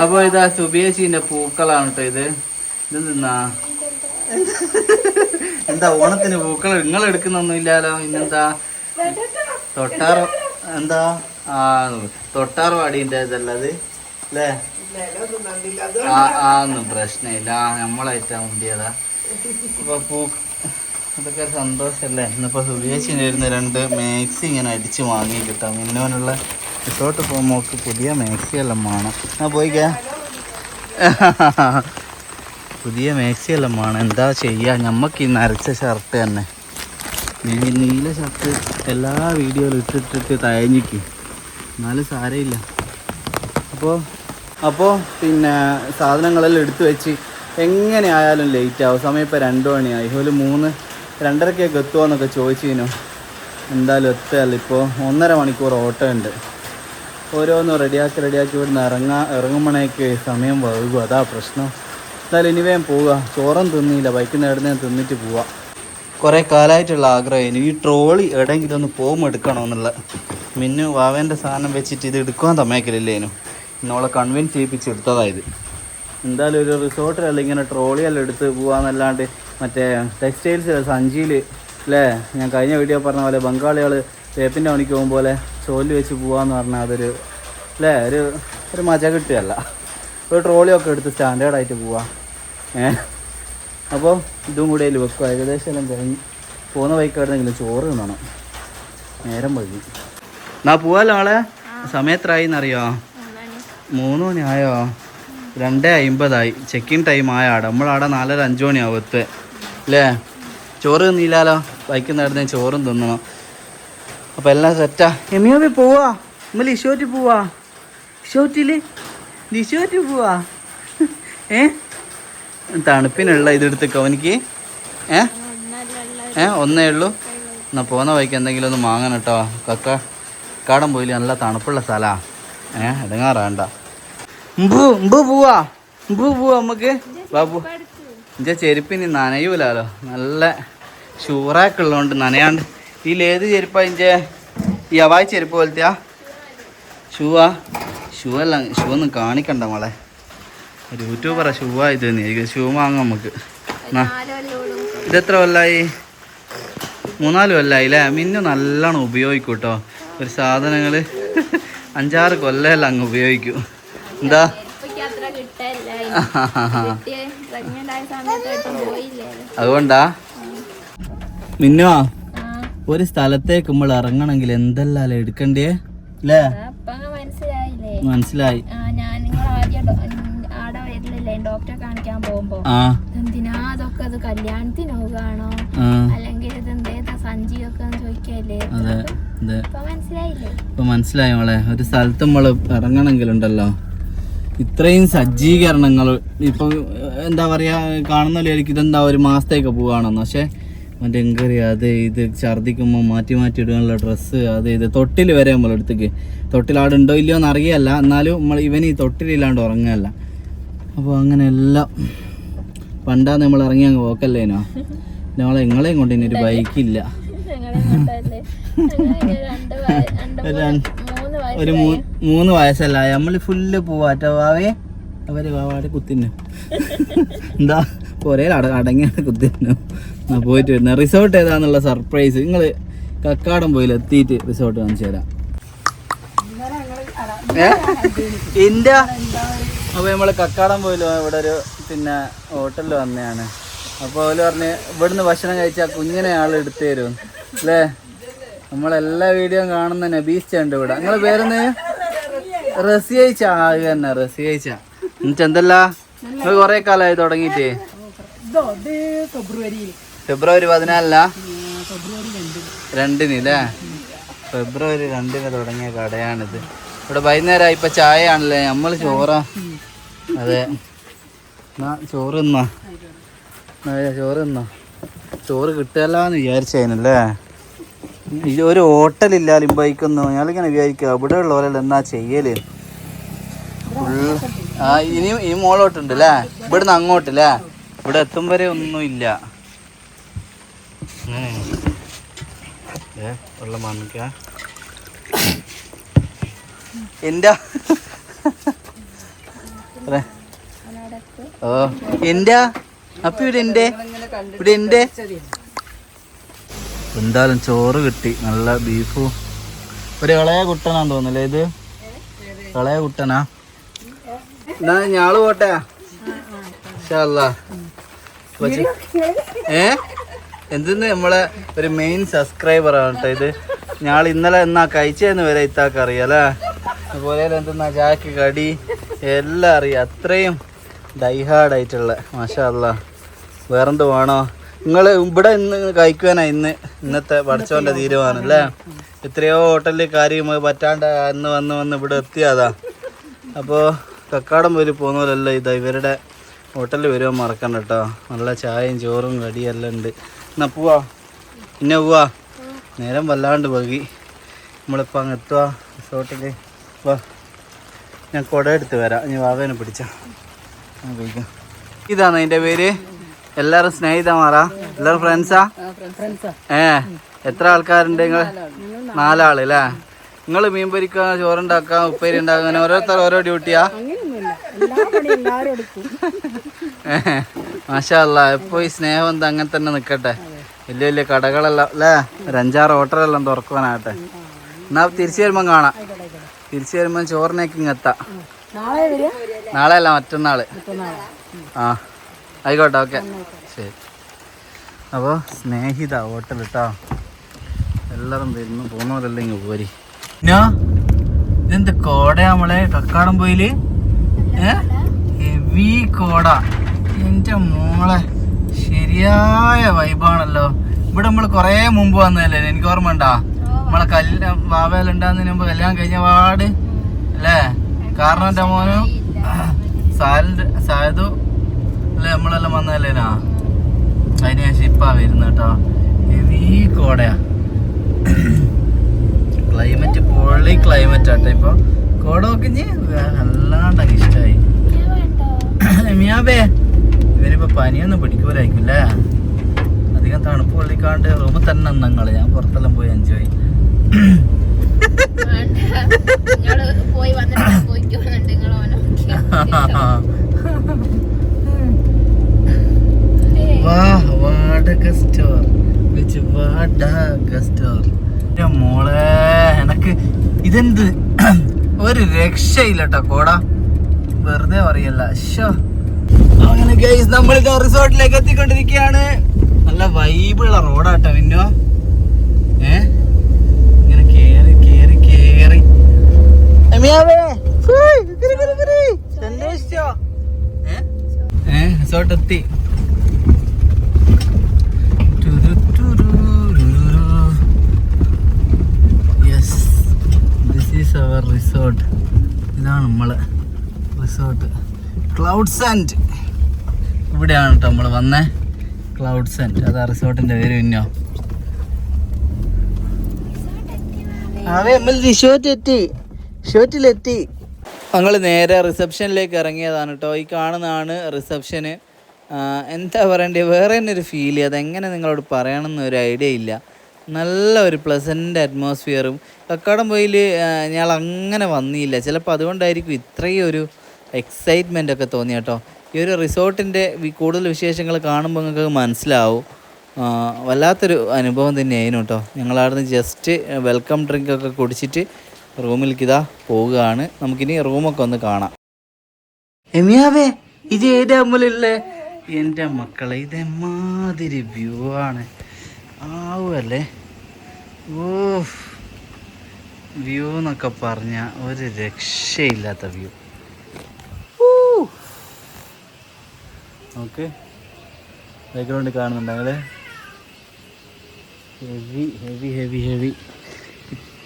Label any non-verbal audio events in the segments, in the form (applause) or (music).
അപ്പൊ ഇതാ സുബിയേച്ചിന്റെ പൂക്കളാണ് കേട്ടോ ഇത്. ഇത് നിന്നാ എന്താ ഓണത്തിന് പൂക്കൾ നിങ്ങൾ എടുക്കുന്നൊന്നും ഇല്ലാലോ ഇന്നെന്താ തൊട്ടാർ എന്താ? ആ തൊട്ടാർ വാടിന്റെ ഇതല്ലത് അല്ലേ ആ ആ ഒന്നും പ്രശ്നമില്ല. ആ നമ്മളായിട്ടാ മുണ്ടിയതാ. അപ്പൊ പൂ അതൊക്കെ ഒരു സന്തോഷമല്ലേ ഇന്നിപ്പോൾ സുബേശിന് വരുന്ന രണ്ട് മാക്സി ഇങ്ങനെ അടിച്ച് വാങ്ങി കിട്ടാം ഇന്നോനുള്ള റിസോർട്ട് പോകുമ്പോൾ നമുക്ക് പുതിയ മാക്സി എല്ലാം വേണം. ആ പോയിക്കാ പുതിയ മാക്സി എല്ലാം വേണം. എന്താ ചെയ്യുക നമുക്ക് ഈ നരച്ച ഷർട്ട് തന്നെ. നീല ഷർട്ട് എല്ലാ വീഡിയോയിലും ഇട്ടിട്ടിട്ട് തയഞ്ഞിക്ക് എന്നാലും സാരമില്ല. അപ്പോൾ അപ്പോൾ പിന്നെ സാധനങ്ങളെല്ലാം എടുത്തു വെച്ച് എങ്ങനെയായാലും ലേറ്റ് ആവും. സമയം ഇപ്പോൾ രണ്ട് മണിയായി. ഒരു മൂന്ന് രണ്ടരക്കൊക്കെ എത്തുമോന്നൊക്കെ ചോദിച്ചിനു എന്തായാലും എത്തുകയല്ല ഇപ്പോൾ ഒന്നര മണിക്കൂർ ഓട്ടോ ഉണ്ട് ഓരോന്നും റെഡിയാക്കി റെഡിയാക്കി ഇവിടുന്ന് ഇറങ്ങാ ഇറങ്ങുമ്പോഴേക്ക് സമയം വൈകും. അതാ പ്രശ്നം. എന്തായാലും ഇനി വേഗം പോവുക. ചോറും തിന്നിയില്ല ബൈക്കിൽ നിന്ന് എവിടെ തിന്നിട്ട് പോവാം. കുറേ കാലമായിട്ടുള്ള ആഗ്രഹം. ഈ ട്രോളി എവിടെയെങ്കിലും ഒന്ന് പോകുമ്പോൾ എടുക്കണമെന്നുള്ള മിന്നു വാവേന്റെ സാധനം വെച്ചിട്ട് ഇത് എടുക്കാൻ തമ്മേക്കലില്ലേനു നമ്മളെ കൺവിൻസ് ചെയ്യിപ്പിച്ച് എടുത്തതായത് എന്തായാലും ഒരു റിസോർട്ടിലല്ല ഇങ്ങനെ ട്രോളിയെല്ലാം എടുത്ത് പോകാന്നല്ലാണ്ട് മറ്റേ ടെക്സ്റ്റൈൽസ് സഞ്ചിയിൽ അല്ലേ ഞാൻ കഴിഞ്ഞ വീഡിയോ പറഞ്ഞ പോലെ ബംഗാളികൾ തേപ്പിന്റെ പണിക്ക് പോകും പോലെ ചോലി വെച്ച് പോകാമെന്ന് പറഞ്ഞാൽ അതൊരു അല്ലേ ഒരു ഒരു മജ കിട്ടുകയല്ല. ഒരു ട്രോളിയൊക്കെ എടുത്ത് സ്റ്റാൻഡേർഡായിട്ട് പോവാം. ഏ? അപ്പോൾ ഇതും കൂടെ അതിൽ വെക്കുക ഏകദേശം എല്ലാം കഴിഞ്ഞ് പോകുന്ന ബൈക്കായിരുന്നെങ്കിലും ചോറ് തിന്നണം. നേരം വൈകി. എന്നാ പോവാലോ ആളെ. സമയത്രായി എന്നറിയോ? മൂന്ന് മണിയായോ? രണ്ടേ അമ്പതായി ചെക്കിൻ ടൈം ആയാടെ നമ്മളവിടെ നാലര അഞ്ച് മണിയാവും എത്ത്. അല്ലേ ചോറ് തിന്നില്ലാലോ ബൈക്കിൽ നടന്ന് ചോറും തിന്നണം. അപ്പം എല്ലാം സെറ്റാ? എമിയോബി പോവാ? നമ്മൾ ഇഷോറ്റി പോവാ? ഇഷോറ്റിൽ ഇഷോറ്റി പോവാ? ഏ? തണുപ്പിനുള്ള ഇതെടുത്തേക്കോ എനിക്ക് ഏ? ഏ ഒന്നേ ഉള്ളൂ. എന്നാ പോകുന്ന വഴിക്ക് എന്തെങ്കിലും ഒന്ന് വാങ്ങണം കേട്ടോ. കക്ക കാടം പോയില്ല നല്ല തണുപ്പുള്ള സ്ഥലാ. ഏ ഇടങ്ങാറാണ്ട ഉമ്പു ഉമ്പു പോവാ. ഉമ്പു പോവാ നമുക്ക്. ബാബു. ഇഞ്ച ചെരുപ്പിന് നനയൂലാലോ. നല്ല ഷൂറാക്ക് ഉള്ളതുകൊണ്ട് നനയാണ്ട്. ഇതിലേത് ചെരുപ്പാണ് ഇഞ്ചെ ഈ അവായി ചെരുപ്പ് പോലത്തെയാ? ഷൂവാ? ഷൂ അല്ല ഷൂ ഒന്നും കാണിക്കണ്ട മോളെ. ഒരു യൂട്യൂബറാ ഷൂവാ ഇത് നീ. ഷൂ വാങ്ങാം നമുക്ക്. ഇതെത്ര കൊല്ലായി? മൂന്നാൽ കൊല്ലായി അല്ലേ മിന്നു നല്ലോണം ഉപയോഗിക്കും കേട്ടോ ഒരു സാധനങ്ങൾ അഞ്ചാറ് കൊല്ലമല്ല അങ്ങ് ഉപയോഗിക്കും. എന്താ (laughs) അത്ര കിട്ടല്ല പ്രഗ്നന്റ് ആയ സമയത്തായിട്ടും പോയില്ലേ അതുകൊണ്ടാ. മിന്നുവാ ഒരു സ്ഥലത്തേക്ക് നമ്മൾ ഇറങ്ങണമെങ്കിൽ എന്തെല്ലാം എടുക്കണ്ടേ? അല്ലേ? മനസ്സിലായി. ഞാൻ നിങ്ങൾ ആദ്യം ഡോ- ആടെ ഡോക്ടറെ കാണിക്കാൻ പോകുമ്പോ. ആ. എന്തിനാ അതൊക്കെ അത് കല്യാണത്തിന് പോകാണോ അല്ലെങ്കിൽ ഇത് എന്തേതാ സഞ്ചിയൊക്കെ ചോദിക്കല്ലേ? അതെ അതെ. ഇപ്പൊ മനസ്സിലായില്ലേ? ഇപ്പൊ മനസ്സിലായി മോളെ. ഒരു സ്ഥലത്ത് നമ്മൾ ഇറങ്ങണമെങ്കിലുണ്ടല്ലോ. ഇത്രയും സജ്ജീകരണങ്ങൾ ഇപ്പം എന്താ പറയുക കാണുന്നില്ലായിരിക്കും എനിക്ക് ഇതെന്താ ഒരു മാസത്തേക്ക് പോവുകയാണെന്ന്. പക്ഷേ മറ്റേ എങ്കറി അത് ഇത് ഛർദ്ദിക്കുമ്പോൾ മാറ്റി മാറ്റി ഇടാനുള്ള ഡ്രസ്സ് അത് ഇത് തൊട്ടിൽ വരെ അവിടെ ഉണ്ടോ ഇല്ലയോ എന്ന് അറിയല്ല. എന്നാലും നമ്മൾ ഇവൻ ഈ തൊട്ടിലില്ലാണ്ട് ഉറങ്ങുകയല്ല. അപ്പോൾ അങ്ങനെ എല്ലാം പണ്ടാ നമ്മൾ ഇറങ്ങി അങ്ങ് പോക്കല്ലേനോ നമ്മളെ നിങ്ങളെയും കൊണ്ട് ഇനി ഒരു ബൈക്കില്ല. രണ്ട് ഒരു മൂന്ന് വയസ്സല്ല? നമ്മൾ ഫുള്ള് പോവാറ്റോ വാവേ. അവർ വാവാടെ കുത്തിന്നു. (laughs) എന്താ? ഒരേ അട അടങ്ങിയാണ് കുത്തിന്നു. പോയിട്ട് വരുന്ന. റിസോർട്ട് ഏതാന്നുള്ള സർപ്രൈസ് നിങ്ങൾ കക്കാടം പോയിൽ എത്തിയിട്ട് റിസോർട്ട് കാണിച്ചു തരാം. ഇന്ത്യ? ഇന്റെ അപ്പൊ നമ്മൾ കക്കാടം പോയില്ലോ? ഇവിടെ ഒരു പിന്നെ ഹോട്ടലിൽ വന്നതാണ്. അപ്പൊ അവർ പറഞ്ഞ് ഇവിടുന്ന് ഭക്ഷണം കഴിച്ചാൽ കുഞ്ഞിനെ ആൾ എടുത്തു തരും. അല്ലേ? നമ്മളെല്ലാ വീഡിയോയും കാണുന്ന നബീസ് ഉണ്ട് ഇവിടെ. നിങ്ങളെ പേരെന്ന് റസിയച്ച ആകെ തന്നെ റസിയച്ച എന്നിട്ട് എന്തല്ല? നിങ്ങൾ കൊറേ കാലമായി തുടങ്ങിട്ടേ ഫെബ്രുവരി പതിനാലിലാ? രണ്ടിന് അല്ലേ ഫെബ്രുവരി രണ്ടിന് തുടങ്ങിയ കടയാണിത്. ഇവിടെ വൈകുന്നേരം ഇപ്പൊ ചായ ആണല്ലേ നമ്മൾ ചോറാ. അതെ. ചോറ് തിന്നോ. ചോറ് തിന്നോ. ചോറ് കിട്ടുകയല്ലാന്ന് വിചാരിച്ചതിനല്ലേ ഒരു ഹോട്ടലില്ല ലിംബൈക്കൊന്നും ഞാനിങ്ങനെ വിചാരിക്കുക ഇവിടെ ഉള്ളവരല്ല എന്നാ ചെയ്യൽ? ആ ഇനി ഈ മോളോട്ടുണ്ട് അല്ലേ ഇവിടുന്ന് അങ്ങോട്ട് അല്ലേ ഇവിടെ എത്തും വരെ ഒന്നും ഇല്ല. വാങ്ങിക്ക. എന്റെ ഓ ഇവിടെ എന്റെ ഇവിടെ എന്റെ എന്തായാലും ചോറ് കിട്ടി. നല്ല ബീഫും. ഒരു ഇളയ കുട്ടനാന്ന് തോന്നുന്നല്ലേ ഇത്? ഇളയ കുട്ടനാ? എന്നാ ഞാൾ പോട്ടെ? ഏ? എന്തെന്ന് നമ്മളെ ഒരു മെയിൻ സബ്സ്ക്രൈബർ ആണ് കേട്ടോ ഇത്. ഞാൾ ഇന്നലെ എന്നാ കഴിച്ചതെന്ന് വരെ ഇത്താക്ക് അറിയാലേ അതുപോലെ എന്തെന്നാ ചാക്ക് കടി? എല്ലാം അറിയാം. അത്രയും ഡൈഹാർഡ് ആയിട്ടുള്ള മാഷാ അല്ലാ വേറെന്ത് വേണോ? നിങ്ങൾ ഇവിടെ ഇന്ന് കഴിക്കുവാനാ ഇന്ന് ഇന്നത്തെ പഠിച്ചോന്റെ തീരുമാനം അല്ലേ? എത്രയോ ഹോട്ടലിൽ കാര്യം പറ്റാണ്ട് അന്ന് വന്ന് വന്ന് ഇവിടെ എത്തിയതാ. അപ്പോൾ കക്കാടം പോയി പോകുന്നവരല്ല ഇതാ ഇവരുടെ ഹോട്ടലിൽ വരുവാൻ മറക്കണ്ട കേട്ടോ. നല്ല ചായയും ചോറും കടിയെല്ലാം ഉണ്ട്. എന്നാ പോവാ. പിന്നെ പോവാ. നേരം വല്ലാണ്ട് പകി നമ്മളിപ്പോൾ അങ്ങ് എത്തുക റിസോർട്ടിൽ വാ. ഞാൻ കുട എടുത്ത് വരാം. ഇനി വാവേനെ പിടിച്ചാൽ ഉപയോഗിക്കാം ഇതാണ് അതിന്റെ പേര്. എല്ലാവരും സ്നേഹിതമാറാ എല്ലാരും ഫ്രണ്ട്സാ ഏ എത്ര ആൾക്കാരുണ്ട് നിങ്ങൾ നാലാൾ അല്ലേ നിങ്ങൾ മീൻ പൊരിക്കുക ചോറുണ്ടാക്കാ ഉപ്പേരി ഉണ്ടാക്കുക അങ്ങനെ ഓരോരുത്തർ ഓരോ ഡ്യൂട്ടിയാ? മാഷാ അല്ല എപ്പോ ഈ സ്നേഹം എന്താ അങ്ങനെ തന്നെ നിക്കട്ടെ. വലിയ വലിയ കടകളെല്ലാം അല്ലേ ഒരു അഞ്ചാറ് ഹോട്ടലെല്ലാം തുറക്കുവാനാകട്ടെ. എന്നാ തിരിച്ചു വരുമ്പോ കാണാം. തിരിച്ചു വരുമ്പോ ചോറിനേക്ക് ഇങ്ങെത്താം നാളെ അല്ല മറ്റന്നാൾ. ആ. ആയിക്കോട്ടെ ഓക്കെ. ശരി. അപ്പോൾ സ്നേഹിത ഹോട്ടൽ കേട്ടോ എല്ലാവരും വരുന്നു. പോകുന്നവരല്ലേ ഇങ്ങ് പോരി. ഞാ ഇതെന്ത് കോട നമ്മളെ കക്കാടം പോയിൽ? ഹെവി കോട. എന്റെ മോളെ ശരിയായ വൈബാണല്ലോ. ഇവിടെ നമ്മൾ കുറേ മുമ്പ് വന്നതല്ലേ? എനിക്ക് ഓർമ്മ ഉണ്ടാ? നമ്മളെ കല്യാ വാവയിലുണ്ടാകുന്നതിന് മുമ്പ് കല്യാണം കഴിഞ്ഞ പാട്. അല്ലേ? കാരണം എന്റെ മോനും സാലിന്റെ സായതു അല്ലേ നമ്മളെല്ലാം വന്നല്ലേനാ അതിന് ശേഷം ഇപ്പാ വരുന്നത് കേട്ടോ. ഹെവി കോടയാ. ക്ലൈമറ്റ് പൊള്ളി ക്ലൈമറ്റ് ആട്ടെ ഇപ്പൊ. കോട നോക്കിഞ്ഞ് അല്ലാണ്ട് ഇഷ്ടമായി മിയാബേ ഇവരിപ്പോ പനിയൊന്നും പിടിക്കൂലായിരിക്കും അല്ലേ അധികം തണുപ്പ് കൊള്ളിക്കാണ്ട് റൂമിൽ തന്നെ നിന്നങ്ങൾ. ഞാൻ പുറത്തെല്ലാം പോയി എൻജോയ് നിങ്ങൾ പോയി വന്നിട്ട് പോയിക്കോളുന്നുണ്ട് നിങ്ങൾ ഓനോ (laughs) വാ വാടക സ്റ്റോർ വെച്ച് വാടക സ്റ്റോർ മോളെ എനക്ക് ഇതെന്ത്? ഒരു രക്ഷയില്ല കേട്ടോ കോടാ വെറുതെ പറയല്ല. ഷോ അങ്ങനെ ഗൈസ് നമ്മൾ റിസോർട്ടിലേക്ക് എത്തിക്കൊണ്ടിരിക്കുകയാണ്. നല്ല വൈബുള്ള റോഡാട്ടോ പിന്നോ ഏ? ഇങ്ങനെ കേറി കേറി കേറി. സന്തോഷിച്ചോ? ഏ? റിസോർട്ട് എത്തി yes this is our resort ഇതാണ് നമ്മളെ റിസോർട്ട് ക്ലൗഡ് ആൻഡ് ഇവിടെയാണ് കേട്ടോ നമ്മൾ വന്നേ. ക്ലൗഡ് അത് ആ റിസോർട്ടിന്റെ പേര് പിന്നോ? അതെ നമ്മൾ റിസോർട്ട് എത്തി. റിസോർട്ടിലെത്തി. ഞങ്ങൾ നേരെ റിസപ്ഷനിലേക്ക് ഇറങ്ങിയതാണ് കേട്ടോ ഈ കാണുന്നതാണ് റിസപ്ഷന്. എന്താ പറയണ്ടേ? വേറെ തന്നെ ഒരു ഫീൽ അതെങ്ങനെ നിങ്ങളോട് പറയണമെന്ന് ഒരു ഐഡിയ ഇല്ല. നല്ല ഒരു പ്ലസന്റ് അറ്റ്മോസ്ഫിയറും കക്കാടം പോയിൽ ഞങ്ങൾ അങ്ങനെ വന്നില്ല. ചിലപ്പോൾ അതുകൊണ്ടായിരിക്കും ഇത്രയും ഒരു എക്സൈറ്റ്മെന്റ് ഒക്കെ തോന്നി കേട്ടോ. ഈ ഒരു റിസോർട്ടിന്റെ കൂടുതൽ വിശേഷങ്ങൾ കാണുമ്പോൾ നിങ്ങൾക്ക് മനസ്സിലാവും. വല്ലാത്തൊരു അനുഭവം തന്നെയായിരുന്നു കേട്ടോ. ഞങ്ങളവിടുന്ന് ജസ്റ്റ് വെൽക്കം ഡ്രിങ്ക് ഒക്കെ കുടിച്ചിട്ട് റൂമിലേക്ക് ഇതാ പോവുകയാണ്. നമുക്കിനി റൂമൊക്കെ ഒന്ന് കാണാം. എമിയാവേ ഇത് ഏത് അമ്മലല്ലേ എന്റെ മക്കളെ ഇതെമാതിരി വ്യൂ ആണ്. ആവുമല്ലേ ഓ വ്യൂ എന്നൊക്കെ പറഞ്ഞ ഒരു രക്ഷയില്ലാത്ത വ്യൂ ഓക്കെ. ബാക്ക്ഗ്രൗണ്ട് കാണുന്നുണ്ടെങ്കിൽ ഹെവി ഹെവി ഹെവി ഹെവി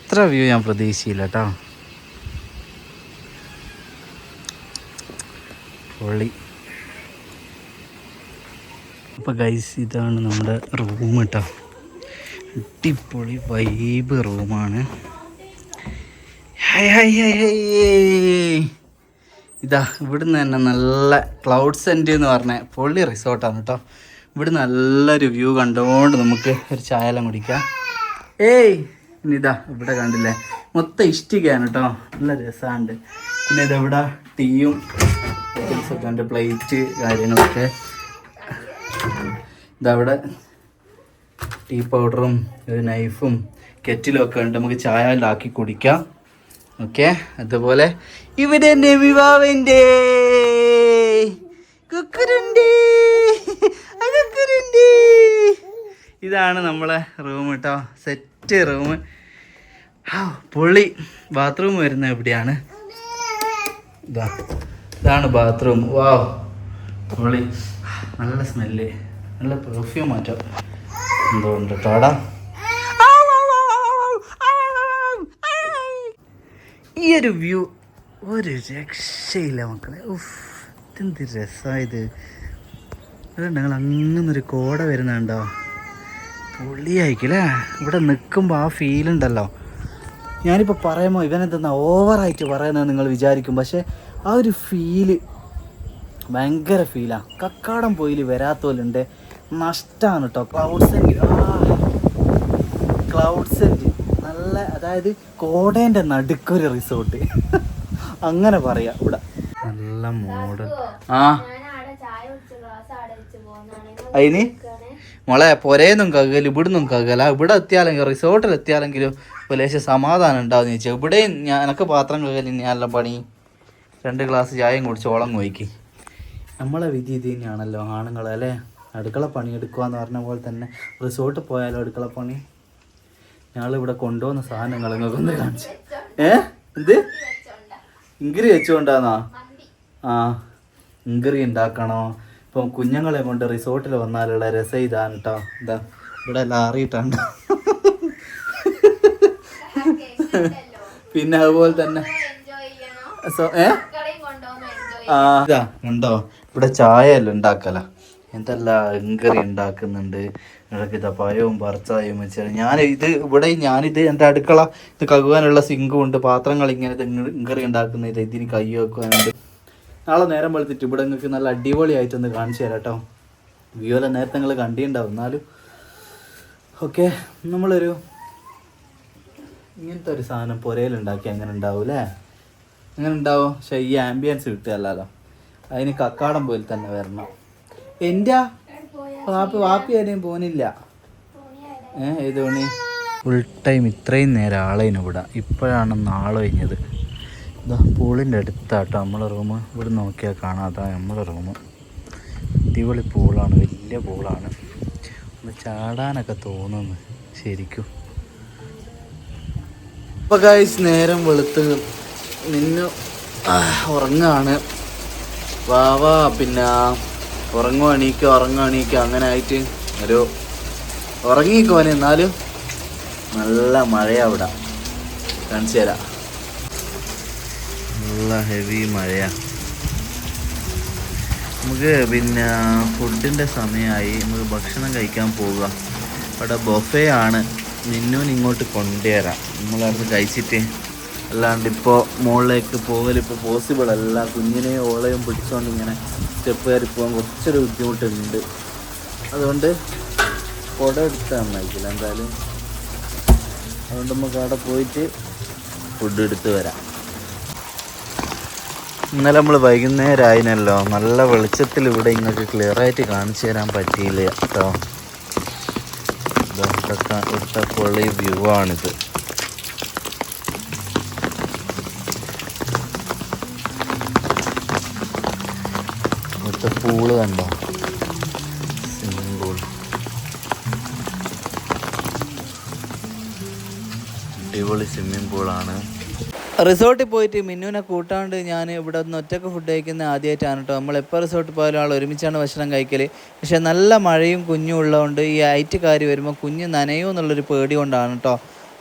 ഇത്ര വ്യൂ ഞാൻ പ്രതീക്ഷിച്ചില്ല കേട്ടോ പൊള്ളി അപ്പോൾ ഗൈസ് ഇതാണ് നമ്മുടെ റൂം കേട്ടോ അടിപൊളി വൈബ് റൂമാണ് ഹൈ ഹൈ ഹൈ ഹൈ ഇതാ ഇവിടുന്ന് തന്നെ നല്ല ക്ലൗഡ് സെന്റ് എന്ന് പറഞ്ഞ പൊള്ളി റിസോർട്ടാണ് കേട്ടോ ഇവിടെ നല്ലൊരു വ്യൂ കണ്ടുകൊണ്ട് നമുക്ക് ഒരു ചായലം കുടിക്കാം. ഏയ് ഇതാ ഇവിടെ കണ്ടില്ലേ? മൊത്തം ഇഷ്ടികയാണ് കേട്ടോ നല്ല രസമുണ്ട് പിന്നെ ഇതെവിടെ ടീയും ഉണ്ട് പ്ലേറ്റ് കാര്യങ്ങളൊക്കെ. ഇതവിടെ ടീ പൗഡറും ഒരു നൈഫും കെറ്റിലും ഒക്കെ ഉണ്ട്. നമുക്ക് ചായ ഉണ്ടാക്കി കുടിക്കാം. ഓക്കെ അതുപോലെ ഇവിടെ നെവിവാവിന്റെ ഇതാണ് നമ്മളെ റൂം കേട്ടോ. Set room. പൊളി. ബാത്റൂം വരുന്നത് എവിടെയാണ്? ഇതാ ഇതാണ് ബാത്റൂം. വാവ് പൊളി. നല്ല സ്മെല്ല്. നല്ല പെർഫ്യൂം മാറ്റം എന്തോ ഉണ്ട് കേട്ടോടാ ഈ ഒരു വ്യൂ ഒരു രക്ഷയില്ല മക്കളെ. ഉഫ് എന്ത് രസമായത് അതുകൊണ്ട് ഞങ്ങൾ അങ്ങനൊരു കോട വരുന്നുണ്ടോ? പൊള്ളിയായിക്കല്ലേ ഇവിടെ നിൽക്കുമ്പോൾ ആ ഫീൽ ഉണ്ടല്ലോ. ഞാനിപ്പോൾ പറയുമ്പോൾ ഇവനെന്തെന്നാ ഓവറായിട്ട് പറയുന്നത് നിങ്ങൾ വിചാരിക്കും പക്ഷേ ആ ഒരു ഫീൽ ഭയങ്കര ഫീലാണ് കക്കാടം പോയിൽ വരാത്തോലുണ്ട്. നഷ്ടമാണ് കേട്ടോ ക്ലൗഡ്സ് ക്ലൗഡ്സ് അതായത് കോടേന്റെ നടുക്കൊരു റിസോർട്ട് അങ്ങനെ പറയാ ഇവിടെ. നല്ല മോഡൽ ആ. അതിന് മോളെ പൊരേന്നും കകൽ ഇവിടുന്നും കകല. ഇവിടെ എത്തിയാലെങ്കിലും റിസോർട്ടിൽ എത്തിയാലെങ്കിലും ലേശം സമാധാനം ഉണ്ടാവും ചോദിച്ചാൽ ഇവിടെയും ഞാൻ എനക്ക് പാത്രം കകലിന് ഞാനെല്ലാം പണി. രണ്ട് ഗ്ലാസ് ചായയും കുടിച്ച് ഓളം നോക്കി നമ്മളെ വിധി ഇത് തന്നെയാണല്ലോ ആണുങ്ങൾ അല്ലേ? അടുക്കള പണി എടുക്കുക എന്ന് പറഞ്ഞ പോലെ തന്നെ. റിസോർട്ട് പോയാലോ അടുക്കള പണി? ഞങ്ങളിവിടെ കൊണ്ടുവന്ന സാധനങ്ങൾ നിങ്ങൾക്കൊന്ന് കാണിച്ചു. ഏ? എന്ത്? ഇങ്കിരി വെച്ചുകൊണ്ടാന്നാ? ആ ഇങ്കറി ഉണ്ടാക്കണോ? ഇപ്പം കുഞ്ഞുങ്ങളെ കൊണ്ട് റിസോർട്ടിൽ വന്നാലുള്ള രസം ഇതാണ് കേട്ടോ എന്താ ഇവിടെ ലാറിയിട്ടുണ്ട് പിന്നെ അതുപോലെ തന്നെ. സോ- ഏ? ആ കണ്ടോ? ഇവിടെ ചായ എല്ലാം ഉണ്ടാക്കല. എന്തല്ല ഇങ്കറി ഉണ്ടാക്കുന്നുണ്ട്. ഇടയ്ക്ക് ഇതാ പഴവും പറിച്ചായും വെച്ചാൽ ഞാൻ ഇത് ഇവിടെ ഞാനിത് എന്റെ അടുക്കള ഇത് കഴുകാനുള്ള സിങ്കും ഉണ്ട്. പാത്രങ്ങൾ ഇങ്ങനെ ഇങ്ങറി ഉണ്ടാക്കുന്ന ഇത് ഇതിന് കൈ വെക്കാനുണ്ട് നാളെ നേരം വെളുത്തിട്ട് ഇവിടെ നിങ്ങൾക്ക് നല്ല അടിപൊളിയായിട്ടൊന്ന് കാണിച്ചു തരാം കേട്ടോ. വിയോല നേരത്തെ നിങ്ങൾ കണ്ടിട്ടുണ്ടാവും. എന്നാലും ഓക്കെ നമ്മളൊരു ഇങ്ങനത്തെ ഒരു സാധനം പുരയിലുണ്ടാക്കി അങ്ങനെ ഉണ്ടാവും അല്ലേ? അങ്ങനെ ഉണ്ടാവും? പക്ഷേ ഈ ആംബിയൻസ് കിട്ടുകയല്ലോ അതിന് കക്കാടം പോലെ തന്നെ വരണം. എന്റെ വാപ്പി വാപ്പി ആരെയും പോനില്ല. ഏ ഏത് പണി ഫുൾ ടൈം ഇത്രയും നേരം ആളേനു ഇവിടെ. ഇപ്പോഴാണ് നാളെ കഴിഞ്ഞത്. ഇതാ പൂളിന്റെ അടുത്താട്ടോ നമ്മളെ റൂം ഇവിടെ നോക്കിയാൽ കാണാം. അതാ നമ്മളെ റൂം അടിപൊളി പൂളാണ്. വലിയ പൂളാണ്. ഒന്ന് ചാടാനൊക്കെ തോന്നുന്നു. ശരിക്കും. ഇപ്പോൾ ഗൈസ് നേരം വെളുത്ത്. നിന്ന്. ഉറങ്ങാണ്. വാവാ പിന്നെ ഉറങ്ങും എണീക്കോ ഉറങ്ങും എണീക്കോ അങ്ങനെ ആയിട്ട് ഒരു ഉറങ്ങിക്കോനെ എന്നാലും. നല്ല മഴയാ അവിടെ. കാണിച്ചു നല്ല ഹെവി മഴയാ. നമുക്ക് പിന്നെ ഫുഡിന്റെ സമയമായി. നമുക്ക് ഭക്ഷണം കഴിക്കാൻ പോവുക. അവിടെ ബൊഫേ ആണ്. നിന്നൂന് ഇങ്ങോട്ട് കൊണ്ടുവരാം. നമ്മളവിടുന്ന് കഴിച്ചിട്ട് അല്ലാണ്ട് ഇപ്പോൾ മുകളിലേക്ക് പോകലിപ്പോൾ പോസിബിൾ അല്ല. കുഞ്ഞിനെ ഓളയും പിടിച്ചുകൊണ്ട് ഇങ്ങനെ സ്റ്റെപ്പ് കയറി പോകാൻ കുറച്ചൊരു ബുദ്ധിമുട്ടുണ്ട്. അതുകൊണ്ട് കുട എടുത്ത് നന്നായിക്കില്ല എന്തായാലും അതുകൊണ്ട് നമുക്ക് അവിടെ പോയിട്ട് ഫുഡ് എടുത്ത് വരാം. ഇന്നലെ നമ്മൾ വൈകുന്നേരം ആയിനല്ലോ. നല്ല വെളിച്ചത്തിൽ ഇവിടെ ഇങ്ങോട്ട് ക്ലിയർ ആയിട്ട് കാണിച്ചു തരാൻ പറ്റിയില്ല കേട്ടോ. ഇവിടുത്തെ പൊള്ളി വ്യൂ ആണിത്. ഇവിടുത്തെ പൂൾ കണ്ടോ? പൂൾ അടിപൊളി സ്വിമ്മിംഗ് പൂളാണ് റിസോർട്ടിൽ പോയിട്ട് മിന്നുവിനെ കൂട്ടാണ്ട് ഞാൻ ഇവിടെ നിന്ന് ഒറ്റയ്ക്ക് ഫുഡ് കഴിക്കുന്ന ആദ്യമായിട്ടാണ് കേട്ടോ നമ്മൾ എപ്പോൾ റിസോർട്ട് പോയാലും ആൾ ഒരുമിച്ചാണ് ഭക്ഷണം കഴിക്കൽ പക്ഷേ നല്ല മഴയും കുഞ്ഞും ഉള്ളതുകൊണ്ട് ഈ ഐറ്റുകാർ വരുമ്പോൾ കുഞ്ഞ് നനയോ എന്നുള്ളൊരു പേടി കൊണ്ടാണ് കേട്ടോ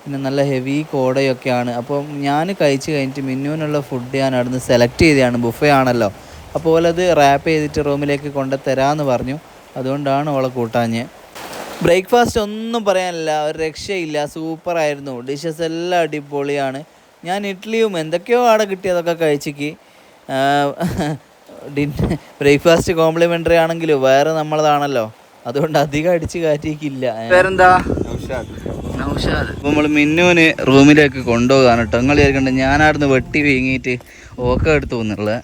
പിന്നെ നല്ല ഹെവി കോടയൊക്കെയാണ്. അപ്പോൾ ഞാൻ കഴിച്ച് കഴിഞ്ഞിട്ട് മിന്നുവിനുള്ള ഫുഡ് ഞാൻ അവിടുന്ന് സെലക്ട് ചെയ്തതാണ്. ബുഫേ ആണല്ലോ. അപ്പോൾ അത് റാപ്പ് ചെയ്തിട്ട് റൂമിലേക്ക് കൊണ്ട് തരാമെന്ന് പറഞ്ഞു. അതുകൊണ്ടാണ് ഓളെ കൂട്ടാഞ്ഞ്. ബ്രേക്ക്ഫാസ്റ്റ് ഒന്നും പറയാനില്ല. ഒരു രക്ഷയില്ല. സൂപ്പറായിരുന്നു ഡിഷസ് എല്ലാം അടിപൊളിയാണ്. ഞാൻ ഇഡ്ഡലിയും എന്തൊക്കെയോ അവിടെ കിട്ടിയതൊക്കെ കഴിച്ചിക്ക്. ഡിൻ ബ്രേക്ക്ഫാസ്റ്റ് കോംപ്ലിമെന്ററി ആണെങ്കിലും വേറെ നമ്മളതാണല്ലോ. അതുകൊണ്ട് അധികം അടിച്ച് കാറ്റിക്കില്ല പേരെന്താ? നൗഷാദ്. അപ്പോൾ നമ്മൾ മിന്നുവിന് റൂമിലേക്ക് കൊണ്ടുപോകാൻ കേട്ടോ. നിങ്ങൾ വിചാരിക്കണ്ട ഞാനവിടുന്ന് വെട്ടി വീങ്ങിയിട്ട് ഓക്കെ എടുത്തു വന്നുള്ളത് ആ,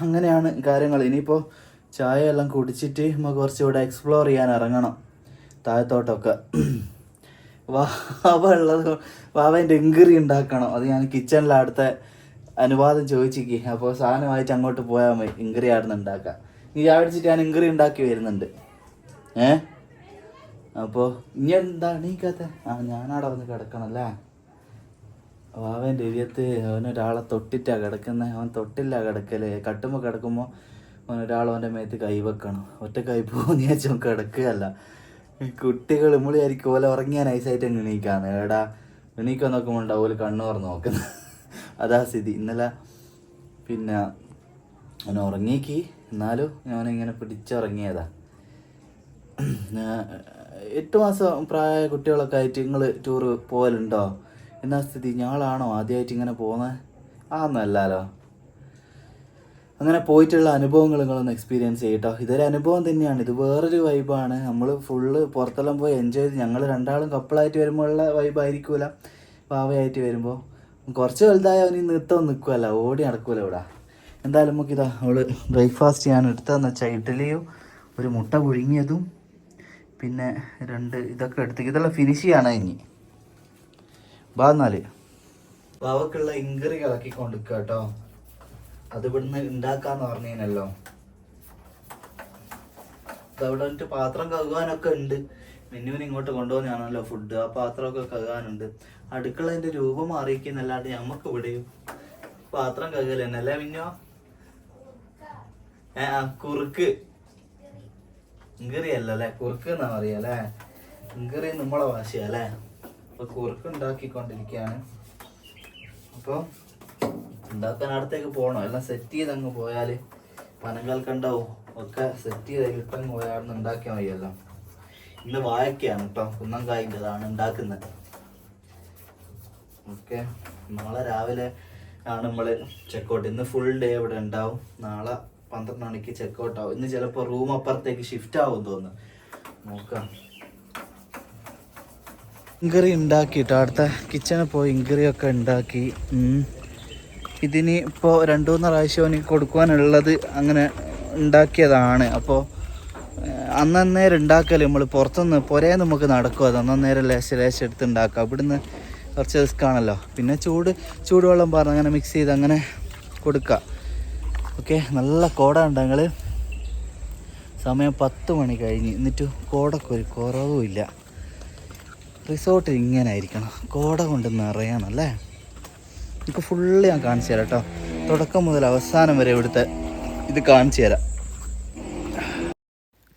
അങ്ങനെയാണ് കാര്യങ്ങൾ. ഇനിയിപ്പോൾ ചായ എല്ലാം കുടിച്ചിട്ട് നമുക്ക് കുറച്ച് ഇവിടെ എക്സ്പ്ലോർ ചെയ്യാൻ ഇറങ്ങണം. താഴത്തോട്ടൊക്കെ. വാവ ഉള്ളത് വാവേന്റെ എങ്കിറി ഉണ്ടാക്കണം. അത് ഞാൻ കിച്ചണിലെ അടുത്ത അനുവാദം ചോദിച്ചിക്ക് അപ്പോൾ സാധനമായിട്ട് അങ്ങോട്ട് പോയാൽ മതി. ഇങ്കറി ആടുന്ന് ഉണ്ടാക്കാം. നീ അടിച്ചിട്ട് ഞാൻ ഇങ്കറി ഉണ്ടാക്കി വരുന്നുണ്ട്. ഏ? അപ്പോൾ ഇനി എന്താ? നീക്കാത്ത ആ ഞാനവിടെ വന്ന് കിടക്കണല്ലേ? വാവന്റെ എരിയത്ത് അവനൊരാളെ തൊട്ടിട്ടാ കിടക്കുന്നത് അവൻ തൊട്ടില്ല കിടക്കൽ. കട്ടുമ്പോൾ കിടക്കുമ്പോൾ അവൻ ഒരാൾ അവന്റെ മേത്ത് കൈ വെക്കണം. ഒറ്റ കൈ പോകുന്ന വെച്ചാൽ കിടക്കുകയല്ല. കുട്ടികൾ മുളിയായിരിക്കും ഓല ഉറങ്ങിയാൽ നൈസായിട്ട് എണീക്കാന്ന്. എടാ എണീക്കാൻ നോക്കുമ്പോൾ ഉണ്ടാവും ഓൽ കണ്ണു തുറന്ന് നോക്കുന്നത് അതാ സ്ഥിതി. ഇന്നലെ പിന്നെ അവൻ ഉറങ്ങിക്ക്. എന്നാലും ഞാനിങ്ങനെ പിടിച്ചുറങ്ങിയതാ. എട്ട് മാസം പ്രായ കുട്ടികളൊക്കെ ആയിട്ട് നിങ്ങൾ ടൂറ് പോകലുണ്ടോ എന്നാ സ്ഥിതി? ഞങ്ങളാണോ ആദ്യമായിട്ട് ഇങ്ങനെ പോകുന്നത് ആന്നല്ലാലോ. അങ്ങനെ പോയിട്ടുള്ള അനുഭവങ്ങൾ നിങ്ങളൊന്ന് എക്സ്പീരിയൻസ് ചെയ്യട്ടോ. ഇതൊരു അനുഭവം തന്നെയാണ്. ഇത് വേറൊരു വൈബാണ് നമ്മൾ ഫുള്ള് പുറത്തെല്ലാം പോയി എൻജോയ് ചെയ്ത് ഞങ്ങൾ രണ്ടാളും കപ്പിളായിട്ട് വരുമ്പോഴുള്ള വൈബ് ആയിരിക്കൂല. പാവയായിട്ട് വരുമ്പോൾ കുറച്ച് വലുതായ അവന് നൃത്തം നിൽക്കുമല്ല ഓടി നടക്കൂല ഇവിടെ. എന്തായാലും നമുക്കിതാ അവൾ ബ്രേക്ക്ഫാസ്റ്റ് ഞാൻ എടുത്തതെന്ന് വെച്ചാൽ ഇഡ്ഡലിയും ഒരു മുട്ട പുഴുങ്ങിയതും പിന്നെ രണ്ട് ഇതൊക്കെ എടുത്ത്. ഇതെല്ലാം ഫിനിഷ് ചെയ്യാനാണ് ഇനി. ബാ ബാവക്കുള്ള ഇങ്കറി ഇളക്കി കൊണ്ടിരിക്കുക കേട്ടോ അത് ഇവിടുന്ന് ഉണ്ടാക്കാന്ന് പറഞ്ഞല്ലോ അവിടെ വന്നിട്ട് പാത്രം കഴുകാനൊക്കെ ഉണ്ട്. മിന്നുവിന് ഇങ്ങോട്ട് കൊണ്ടുപോകുന്നതാണല്ലോ ഫുഡ് ആ പാത്രമൊക്കെ കഴുകാനുണ്ട്. അടുക്കളതിന്റെ രൂപം മാറിയിരിക്കുന്നല്ലാണ്ട് നമുക്ക് ഇവിടെയും പാത്രം കഴുകൽ തന്നെ അല്ലേ മിന്നോ? ഏ ആ കുറുക്ക്. ഇങ്കറി അല്ലല്ലേ കുറുക്ക് എന്നാ പറയാ അല്ലേ? ഇങ്കറി നമ്മളെ ഭാഷയാ അല്ലേ അപ്പൊ കുറുക്ക് ഉണ്ടാക്കിക്കൊണ്ടിരിക്കുകയാണ്. അപ്പോൾ ഉണ്ടാക്കാൻ അടുത്തേക്ക് പോകണം എല്ലാം സെറ്റ് ചെയ്ത് അങ്ങ് പനങ്കാൽ കണ്ടാവും ഒക്കെ സെറ്റ് ചെയ്ത് ഇട്ടങ്ങ് പോയാൽ ഉണ്ടാക്കിയാൽ മതിയല്ലോ. ഇന്ന് വാഴക്കയാണ് കേട്ടോ കുന്നംകായിന്റെ അതാണ് ഉണ്ടാക്കുന്നത്. ഓക്കെ. നാളെ രാവിലെ ആണ് നമ്മൾ ചെക്കൗട്ട് ഇന്ന് ഫുൾ ഡേ ഇവിടെ ഉണ്ടാവും. നാളെ പന്ത്രണ്ട് മണിക്ക് ചെക്കൗട്ട് ആവും. ഇന്ന് ചിലപ്പോൾ റൂം അപ്പുറത്തേക്ക് ഷിഫ്റ്റ് ആവും തോന്നുന്നു. നോക്കാം. ഇങ്കറി ഉണ്ടാക്കിയിട്ടോ അടുത്ത കിച്ചണിൽ പോയി ഇങ്കറിയൊക്കെ ഉണ്ടാക്കി. ഇതിന് ഇപ്പോൾ രണ്ടു മൂന്ന് പ്രാവശ്യം എനിക്ക് കൊടുക്കുവാനുള്ളത് അങ്ങനെ ഉണ്ടാക്കിയതാണ്. അപ്പോൾ അന്നേരം ഉണ്ടാക്കൽ നമ്മൾ പുറത്തുനിന്ന് പുരേ നമുക്ക് നടക്കും അത്. അന്നേരം ലേശം ലേശം എടുത്ത് ഉണ്ടാക്കുക അവിടുന്ന് കുറച്ച് റിസ്ക് ആണല്ലോ. പിന്നെ ചൂട് ചൂടുവെള്ളം പറഞ്ഞ് അങ്ങനെ മിക്സ് ചെയ്ത് അങ്ങനെ കൊടുക്കുക ഓക്കെ നല്ല കോട ഉണ്ട് ഞങ്ങൾ സമയം പത്ത് മണി കഴിഞ്ഞ്. എന്നിട്ട് കോടക്കൊരു കുറവുമില്ല. റിസോർട്ട് ഇങ്ങനെ ആയിരിക്കണം കോട കൊണ്ട് നിറയണം അല്ലേ എനിക്ക് ഫുള്ള് ഞാൻ കാണിച്ചു തരാം കേട്ടോ തുടക്കം മുതൽ അവസാനം വരെ ഇവിടുത്തെ ഇത് കാണിച്ചു തരാം.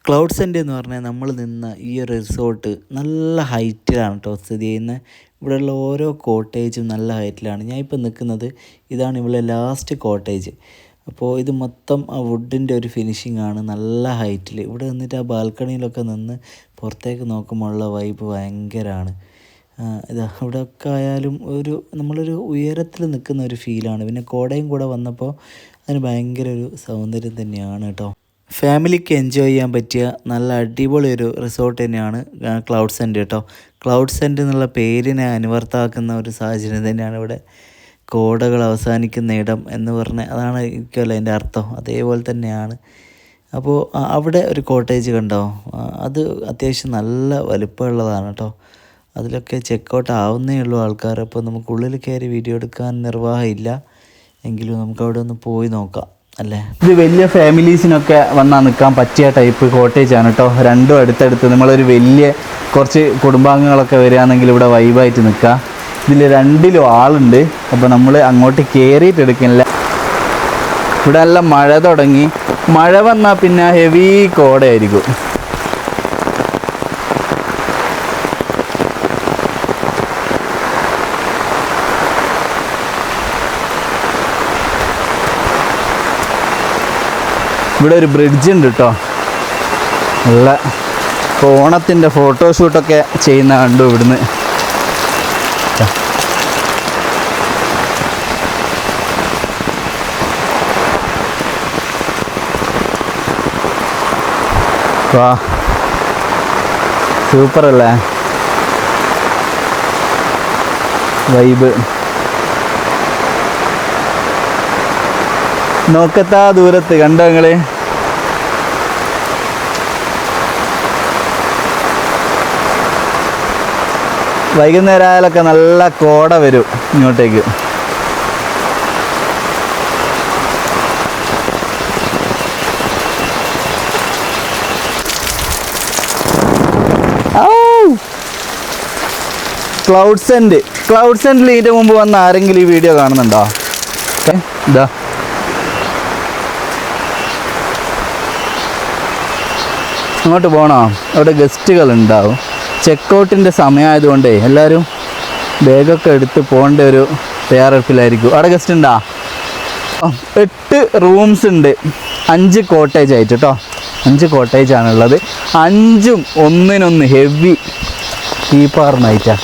ക്ലൗഡ് സെന്റ് എന്ന് പറഞ്ഞാൽ നമ്മൾ നിന്ന ഈ ഒരു റിസോർട്ട് നല്ല ഹൈറ്റിലാണ് കേട്ടോ സ്ഥിതി ചെയ്യുന്നത് ഇവിടെയുള്ള ഓരോ കോട്ടേജും നല്ല ഹൈറ്റിലാണ് ഞാൻ ഇപ്പോൾ നിൽക്കുന്നത് ഇതാണ് ഇവിടെ ലാസ്റ്റ് കോട്ടേജ് അപ്പോൾ ഇത് മൊത്തം ആ വുഡിന്റെ ഒരു ഫിനിഷിംഗ് ആണ്. നല്ല ഹൈറ്റിൽ ഇവിടെ നിന്നിട്ട് ആ ബാൽക്കണിയിലൊക്കെ നിന്ന് പുറത്തേക്ക് നോക്കുമ്പോൾ ഉള്ള വൈബ് ഭയങ്കരമാണ് ഇതാ ഇവിടെയൊക്കെ ആയാലും ഒരു നമ്മളൊരു ഉയരത്തിൽ നിൽക്കുന്ന ഒരു ഫീലാണ് പിന്നെ കോടയും കൂടെ വന്നപ്പോൾ അതിന് ഭയങ്കര ഒരു സൗന്ദര്യം തന്നെയാണ് കേട്ടോ. ഫാമിലിക്ക് എൻജോയ് ചെയ്യാൻ പറ്റിയ നല്ല അടിപൊളി ഒരു റിസോർട്ട് തന്നെയാണ് ക്ലൗഡ് സെന്റ് കേട്ടോ. ക്ലൗഡ് സെന്റ് എന്നുള്ള പേരിനെ അനുവർത്താക്കുന്ന ഒരു സാഹചര്യം തന്നെയാണ് ഇവിടെ കോടകൾ അവസാനിക്കുന്ന ഇടം എന്ന് പറഞ്ഞ അതാണ് എനിക്കല്ല അതിന്റെ അർത്ഥം. അതേപോലെ തന്നെയാണ്. അപ്പോൾ അവിടെ ഒരു കോട്ടേജ് കണ്ടോ? അത് അത്യാവശ്യം നല്ല വലിപ്പമുള്ളതാണ് കേട്ടോ. അതിലൊക്കെ ചെക്കൗട്ട് ആവുന്നേ ഉള്ളൂ ആൾക്കാർ. അപ്പോൾ നമുക്ക് ഉള്ളിൽ കയറി വീഡിയോ എടുക്കാൻ നിർവാഹമില്ല. എങ്കിലും നമുക്ക് അവിടെ ഒന്ന് പോയി നോക്കാം അല്ലേ? ഇത് വലിയ ഫാമിലീസിനൊക്കെ വന്നാൽ നിൽക്കാൻ പറ്റിയ ടൈപ്പ് കോട്ടേജ് ആണ് കേട്ടോ. രണ്ടും അടുത്തടുത്ത് നമ്മളൊരു വലിയ കുറച്ച് കുടുംബാംഗങ്ങളൊക്കെ വരികയാണെങ്കിൽ ഇവിടെ വൈബായിട്ട് നിൽക്കാം. ഇതിൽ രണ്ടിലും ആളുണ്ട്. അപ്പോൾ നമ്മൾ അങ്ങോട്ട് കയറിയിട്ട് എടുക്കുന്നില്ല ഇവിടെ നല്ല മഴ തുടങ്ങി. മഴ വന്നാൽ പിന്നെ ഹെവി കോടയായിരിക്കും. ഇവിടെ ഒരു ബ്രിഡ്ജ് ഉണ്ട് കേട്ടോ നല്ല ഓണത്തിന്റെ ഫോട്ടോഷൂട്ടൊക്കെ ചെയ്യുന്ന കണ്ടു ഇവിടുന്ന്. വാ. സൂപ്പർ അല്ലേ വൈബ്. നോക്കത്താ ദൂരത്ത് കണ്ടോ നിങ്ങൾ? വൈകുന്നേരം ആയാലൊക്കെ നല്ല കോട വരും ഇങ്ങോട്ടേക്ക്. ക്ലൗഡ് സെൻഡ് ക്ലൗഡ് സെൻഡിൽ ഇതിന്റെ മുമ്പ് വന്ന ആരെങ്കിലും ഈ വീഡിയോ കാണുന്നുണ്ടോ? ഇതാ. അങ്ങോട്ട് പോകണോ അവിടെ ഗസ്റ്റുകൾ ഉണ്ടാവും ചെക്കൗട്ടിന്റെ സമയമായതുകൊണ്ടേ എല്ലാവരും ബാഗൊക്കെ എടുത്ത് പോകേണ്ട ഒരു തയ്യാറെടുപ്പിലായിരിക്കും. അവിടെ ഗസ്റ്റ് ഉണ്ടോ എട്ട് റൂംസ് ഉണ്ട്. അഞ്ച് കോട്ടേജ് ആയിട്ട് കേട്ടോ അഞ്ച് കോട്ടേജ് ആണുള്ളത്. അഞ്ചും ഒന്നിനൊന്ന് ഹെവി കീപ്പാറിനായിട്ടാ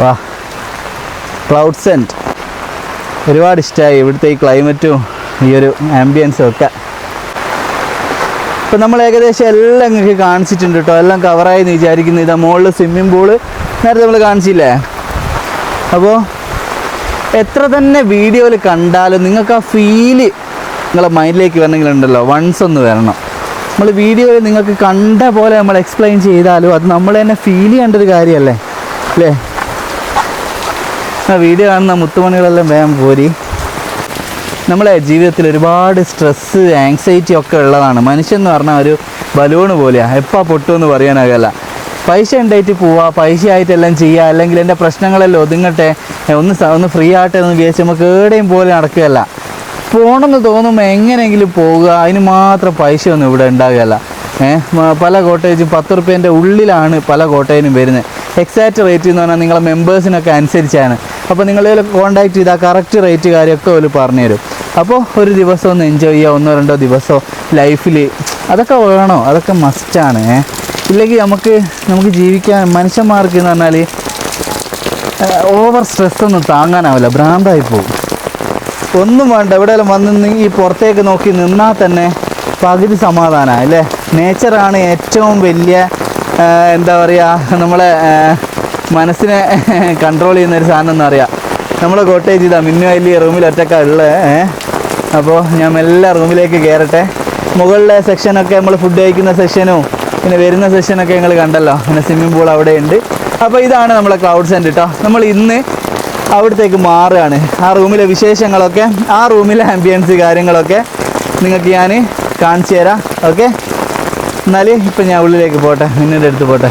വാ ക്ലൗഡ് സെന്റ് ഒരുപാട് ഇഷ്ടമായി ഇവിടുത്തെ ഈ ക്ലൈമറ്റും ഈ ഒരു ആംബിയൻസും ഒക്കെ. ഇപ്പം നമ്മൾ ഏകദേശം എല്ലാം നിങ്ങൾക്ക് കാണിച്ചിട്ടുണ്ട് കേട്ടോ. എല്ലാം കവറായി എന്ന് വിചാരിക്കുന്നു. ഇതാ മുകളിൽ സ്വിമ്മിംഗ് പൂൾ നേരത്തെ നമ്മൾ കാണിച്ചില്ലേ? അപ്പോൾ എത്ര തന്നെ വീഡിയോയിൽ കണ്ടാലും നിങ്ങൾക്ക് ആ ഫീൽ നിങ്ങളെ മൈൻഡിലേക്ക് വരണമെങ്കിലുണ്ടല്ലോ. വൺസ് ഒന്ന് വരണം. നമ്മൾ വീഡിയോയിൽ നിങ്ങൾക്ക് കണ്ട പോലെ നമ്മൾ എക്സ്പ്ലെയിൻ ചെയ്താലും അത് നമ്മൾ തന്നെ ഫീൽ ചെയ്യേണ്ട ഒരു കാര്യമല്ലേ? അല്ലേ? വീഡിയോ കാണുന്ന മുത്തുമണികളെല്ലാം വേഗം പോരി. നമ്മളെ ജീവിതത്തിൽ ഒരുപാട് സ്ട്രെസ്സ് ആങ്സൈറ്റി ഒക്കെ ഉള്ളതാണ്. മനുഷ്യൻ എന്ന് പറഞ്ഞാൽ ഒരു ബലൂണ് പോലെയാണ് എപ്പോൾ പൊട്ടുമെന്ന് പറയാനാകല്ല. പൈസ ഉണ്ടായിട്ട് പോവാ പൈസ ആയിട്ടെല്ലാം ചെയ്യുക അല്ലെങ്കിൽ എന്റെ പ്രശ്നങ്ങളെല്ലാം ഒതുങ്ങട്ടെ ഒന്ന് ഒന്ന് ഫ്രീ ആട്ടെ എന്ന് വിചാരിച്ച് നമുക്ക് എവിടെയും പോലെ നടക്കുകയല്ല. പോകണമെന്ന് തോന്നുമ്പോൾ എങ്ങനെയെങ്കിലും പോവുക അതിന് മാത്രം പൈസ ഒന്നും ഇവിടെ ഉണ്ടാകുകയല്ല പല കോട്ടേജും പത്ത് റുപ്യേന്റെ ഉള്ളിലാണ് പല കോട്ടേജിനും വരുന്നത്. എക്സാക്റ്റ് റേറ്റ് എന്ന് പറഞ്ഞാൽ നിങ്ങളെ മെമ്പേഴ്സിനൊക്കെ അനുസരിച്ചാണ്. അപ്പോൾ നിങ്ങൾ കോൺടാക്ട് ചെയ്താൽ കറക്റ്റ് റേറ്റ് കാര്യമൊക്കെ അവർ പറഞ്ഞുതരും അപ്പോൾ ഒരു ദിവസം ഒന്ന് എൻജോയ് ചെയ്യുക ഒന്നോ രണ്ടോ ദിവസമോ ലൈഫിൽ അതൊക്കെ വേണോ? അതൊക്കെ മസ്റ്റാണ് ഇല്ലെങ്കിൽ നമുക്ക് നമുക്ക് ജീവിക്കാൻ മനുഷ്യന്മാർക്ക് എന്ന് പറഞ്ഞാൽ ഓവർ സ്ട്രെസ് ഒന്നും താങ്ങാനാവില്ല ഭ്രാന്തായി പോകും. ഒന്നും വേണ്ട എവിടെയെങ്കിലും വന്ന് ഈ പുറത്തേക്ക് നോക്കി നിന്നാൽ തന്നെ പകുതി സമാധാനമാണ് അല്ലേ? നേച്ചറാണ് ഏറ്റവും വലിയ എന്താ പറയുക നമ്മളെ മനസ്സിനെ കൺട്രോൾ ചെയ്യുന്ന ഒരു സാധനം എന്ന് പറയാം. നമ്മളെ കോട്ടേജ് ഇതാ മിന്നു വലിയ റൂമിൽ ഒറ്റക്കാണ് ഉള്ളത് അപ്പോൾ ഞാൻ മെല്ലെ റൂമിലേക്ക് കയറട്ടെ മുകളിലെ സെക്ഷനൊക്കെ നമ്മൾ ഫുഡ് കഴിക്കുന്ന സെക്ഷനും പിന്നെ വരുന്ന സെക്ഷനൊക്കെ ഞങ്ങൾ കണ്ടല്ലോ. പിന്നെ സ്വിമ്മിംഗ് പൂൾ അവിടെ ഉണ്ട്. അപ്പോൾ ഇതാണ് നമ്മളെ ക്ലൗഡ് സെന്റ് കേട്ടോ നമ്മൾ ഇന്ന് അവിടത്തേക്ക് മാറുകയാണ്. ആ റൂമിലെ വിശേഷങ്ങളൊക്കെ ആ റൂമിലെ ആംബിയൻസ് കാര്യങ്ങളൊക്കെ നിങ്ങൾക്ക് ഞാൻ കാണിച്ചു തരാം. ഓക്കെ എന്നാൽ ഇപ്പം ഞാൻ ഉള്ളിലേക്ക് പോട്ടെ നിന്നിന്റെ അടുത്ത് പോട്ടെ.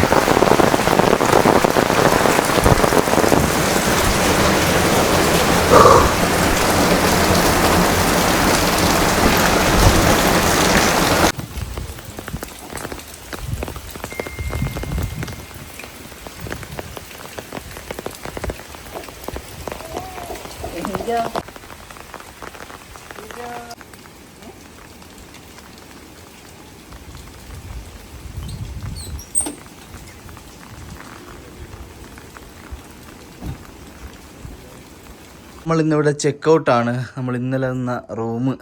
നമ്മൾ ഇന്നിവിടെ ചെക്ക് ഔട്ടാണ് നമ്മൾ ഇന്നലെ നിന്ന റൂം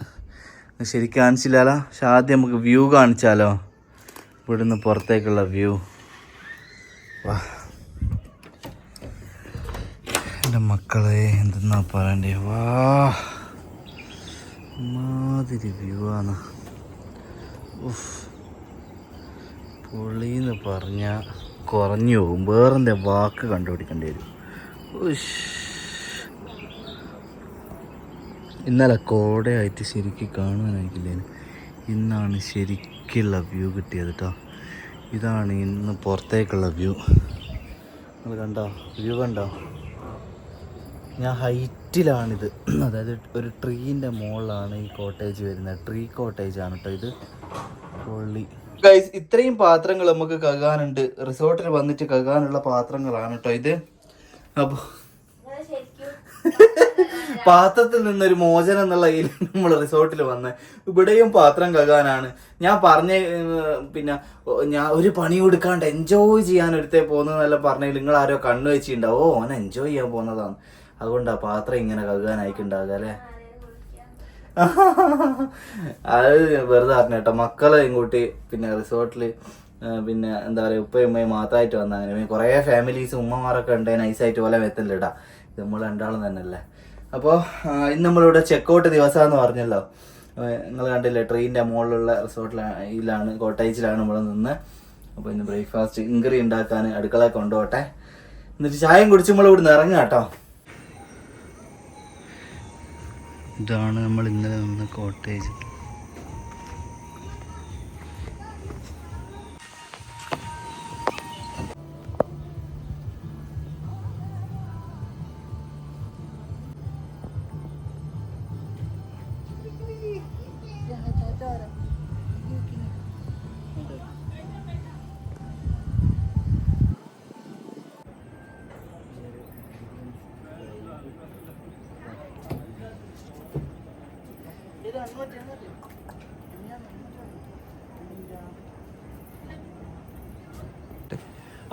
ശരിക്കും കാണിച്ചില്ലാലോ? പക്ഷെ ആദ്യം നമുക്ക് വ്യൂ കാണിച്ചാലോ? ഇവിടുന്ന് പുറത്തേക്കുള്ള വ്യൂ വാ. എന്റെ മക്കളെ എന്തെന്നാ പറയണ്ടേ? വാ. മാതിരി വ്യൂ ആണ്. പൊളിന്ന് പറഞ്ഞാൽ കുറഞ്ഞു പോകും. വേറെന്താ വാക്ക് കണ്ടുപിടിക്കേണ്ടി വരും? ഉഷ്. ഇന്നലെ കോടയായിട്ട് ശരിക്കും കാണാനായിട്ടില്ലേ ഇന്നാണ് ശരിക്കുള്ള വ്യൂ കിട്ടിയത് കേട്ടോ ഇതാണ് ഇന്ന് പുറത്തേക്കുള്ള വ്യൂ. നിങ്ങൾ കണ്ടോ? വ്യൂ കണ്ടോ? ഞാൻ ഹൈറ്റിലാണിത്. അതായത് ഒരു ട്രീന്റെ മുകളിലാണ് ഈ കോട്ടേജ് വരുന്നത്. ട്രീ കോട്ടേജ് ആണ് കേട്ടോ ഇത്. പൊള്ളി. ഗൈസ് ഇത്രയും പാത്രങ്ങൾ നമുക്ക് കകാനുണ്ട് റിസോർട്ടിൽ വന്നിട്ട് കകാനുള്ള പാത്രങ്ങളാണ് കേട്ടോ ഇത്. അപ്പോൾ (laughs) പാത്രത്തിൽ നിന്നൊരു മോചനം എന്നുള്ള ഇതിൽ നമ്മൾ റിസോർട്ടിൽ വന്ന് ഇവിടെയും പാത്രം കഴുകാനാണ്. ഞാൻ പറഞ്ഞ പിന്നെ ഞാൻ ഒരു പണി കൊടുക്കാണ്ട് എൻജോയ് ചെയ്യാൻ ഒരുത്തേ പോകുന്നതെന്നെല്ലാം പറഞ്ഞെങ്കിൽ നിങ്ങൾ ആരോ കണ്ണു വെച്ചിട്ടുണ്ടാവും ഓ ഓൻ എൻജോയ് ചെയ്യാൻ പോകുന്നതാണ്. അതുകൊണ്ടാ പാത്രം ഇങ്ങനെ കഴുകാനായിക്കുണ്ടാകുക അല്ലേ? അത് വെറുതെ പറഞ്ഞു കേട്ടോ. മക്കളെ ഇങ്ങോട്ട് പിന്നെ റിസോർട്ടിൽ പിന്നെ എന്താ പറയുക ഉപ്പയും ഉമ്മയും മാത്രമായിട്ട് വന്ന അങ്ങനെ കുറേ ഫാമിലീസ് ഉമ്മമാരൊക്കെ ഉണ്ട് നൈസായിട്ട് പോലെ വെത്തല്ലിടാം നമ്മൾ രണ്ടാളും തന്നെ അല്ലേ അപ്പോൾ ഇന്ന് നമ്മളിവിടെ ചെക്കൗട്ട് ദിവസമാണെന്ന് പറഞ്ഞല്ലോ. നിങ്ങൾ കണ്ടില്ലേ ട്രെയിനിന്റെ മുകളിലുള്ള റിസോർട്ടിലാണ് കോട്ടേജിലാണ് നമ്മൾ നിന്ന്. അപ്പോൾ ഇന്ന് ബ്രേക്ക്ഫാസ്റ്റ് ഇൻകറി ഉണ്ടാക്കാൻ അടുക്കള കൊണ്ടുപോട്ടെ എന്നിട്ട് ചായയും കുടിച്ച് നമ്മൾ ഇവിടുന്ന് ഇറങ്ങാം കേട്ടോ ഇതാണ് നമ്മൾ ഇന്നലെ നിന്ന് കോട്ടേജ്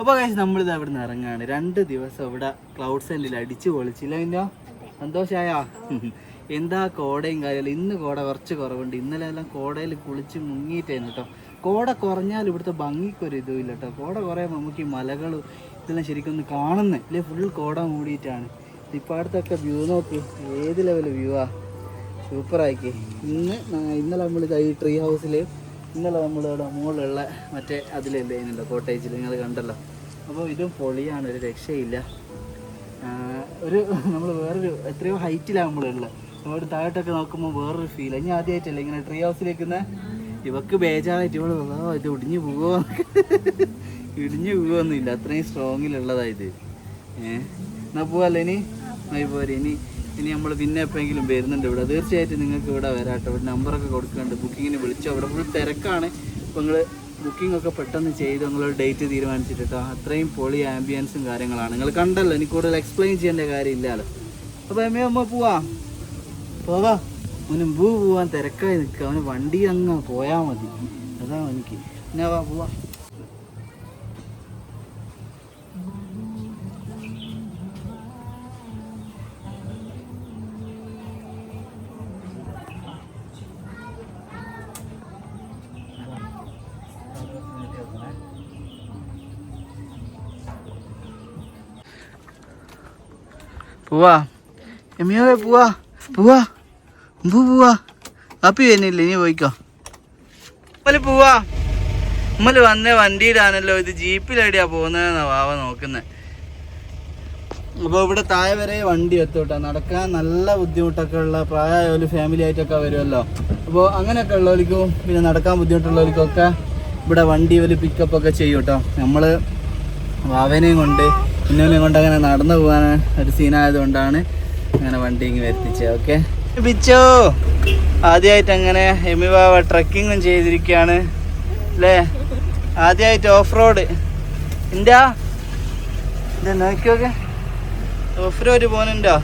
അപ്പൊ കഴിച്ച് നമ്മളിത് അവിടെ നിന്ന് ഇറങ്ങാണ്. രണ്ട് ദിവസം ഇവിടെ ക്ലൗഡ് സെന്റിൽ അടിച്ചു പൊളിച്ചില്ല പിന്നെ സന്തോഷമായോ (laughs) എന്താ കോടയും കാര്യമില്ല ഇന്ന് കോട കുറച്ച് കുറവുണ്ട്. ഇന്നലെ എല്ലാം കോടയിൽ കുളിച്ച് മുങ്ങിയിട്ടായിരുന്നു കേട്ടോ കോട കുറഞ്ഞാൽ ഇവിടുത്തെ ഭംഗിക്കൊരു ഇതും ഇല്ല കേട്ടോ കോട കുറയുമ്പോൾ നമുക്ക് ഈ മലകളും ഇതെല്ലാം ശരിക്കും ഒന്ന് കാണുന്നത് അല്ലേ ഫുൾ കോട മൂടിയിട്ടാണ്. ഇപ്പം അടുത്തൊക്കെ വ്യൂ നോക്ക്. ഏത് ലെവൽ വ്യൂ ആ? സൂപ്പറാക്കി ഇന്ന് ഇന്നലെ നമ്മൾ ഈ ട്രീ ഹൗസിൽ ഇന്നലെ നമ്മളിവിടെ മുകളിലുള്ള മറ്റേ അതിലല്ലേ അതിനുണ്ടോ കോട്ടേജിൽ നിങ്ങൾ കണ്ടല്ലോ. അപ്പോൾ ഇതും പൊളിയാണ് ഒരു രക്ഷയില്ല. ഒരു (laughs) നമ്മൾ വേറൊരു എത്രയോ ഹൈറ്റിലാണ് നമ്മളുള്ളത് അവിടെ താഴോട്ടൊക്കെ നോക്കുമ്പോൾ വേറൊരു ഫീൽ ഇനി ആദ്യമായിട്ടല്ലേ ഇങ്ങനെ ട്രീ ഹൗസിലേക്കുന്ന ഇവക്ക് ബേജാറായിട്ട് ഇവൾ "ആ, ഇത് ഒടിഞ്ഞു പോവോ? (laughs) ഇടിഞ്ഞു പോവൊന്നുമില്ല. അത്രയും സ്ട്രോങ്ങിലുള്ളതാ ഇത്. ഏഹ് പോവല്ലേ ഇനി? ആയി പോരെ. ഇനി ഇനി നമ്മൾ പിന്നെ എപ്പോഴെങ്കിലും വരുന്നുണ്ട് ഇവിടെ. തീർച്ചയായിട്ടും നിങ്ങൾക്ക് ഇവിടെ വരാട്ടോ ഇവിടെ നമ്പറൊക്കെ കൊടുക്കുന്നുണ്ട്. ബുക്കിങ്ങിന് വിളിച്ചോ? അവിടെ ഫുൾ തിരക്കാണ്. അപ്പോൾ നിങ്ങൾ ബുക്കിംഗ് ഒക്കെ പെട്ടെന്ന് ചെയ്ത് നിങ്ങളൊരു ഡേറ്റ് തീരുമാനിച്ചിട്ട് കേട്ടോ അത്രയും പൊളി ആംബിയൻസും കാര്യങ്ങളാണ്. നിങ്ങൾ കണ്ടല്ലോ എനിക്ക് കൂടുതൽ എക്സ്പ്ലെയിൻ ചെയ്യേണ്ട കാര്യമില്ലല്ലോ. അപ്പോൾ എമ്മ അമ്മ പോവാ. പോവാ. അവന് പൂ പോവാൻ തിരക്കായി നിൽക്കുക. അവന് വണ്ടി അങ്ങ് പോയാൽ മതി. അതാണ് എനിക്ക് എന്നാ പോവാ. പോവാ എമ്മിയോ പോവാ പോവാ മുമ്പ് പോവാ അപ്പി വരുന്നില്ല ഇനി പോയിക്കോ ഉമ്മൽ പോവാ ഉമ്മൽ വന്ന വണ്ടിയിലാണല്ലോ ഇത് ജീപ്പിലെവിടെയാ പോകുന്നതെന്നാ വാവ നോക്കുന്നത് അപ്പോൾ ഇവിടെ താഴെ വരെ വണ്ടി എത്തൂട്ടോ. നടക്കാൻ നല്ല ബുദ്ധിമുട്ടൊക്കെ ഉള്ള പ്രായമായാലും ഫാമിലി ആയിട്ടൊക്കെ വരുമല്ലോ അപ്പോൾ അങ്ങനെയൊക്കെ ഉള്ളവർക്കും പിന്നെ നടക്കാൻ ബുദ്ധിമുട്ടുള്ളവർക്കൊക്കെ ഇവിടെ വണ്ടി ഒരു പിക്കപ്പൊക്കെ ചെയ്യും കേട്ടോ നമ്മൾ വാവനെയും കൊണ്ട് ഇന്നോനെയും കൊണ്ട് അങ്ങനെ നടന്നു പോകാൻ ഒരു സീനായതുകൊണ്ടാണ് അങ്ങനെ വണ്ടി ഇങ്ങ് വരുത്തിച്ചത് ഓക്കെ ബിച്ചോ ആദ്യമായിട്ട് അങ്ങനെ എമി ബാബ ട്രക്കിങ്ങും ചെയ്തിരിക്കുകയാണ് അല്ലേ ആദ്യമായിട്ട് ഓഫ് റോഡ് എന്താ നോക്കിയോക്കെ. ഓഫ് റോഡ് പോകുന്നുണ്ടോ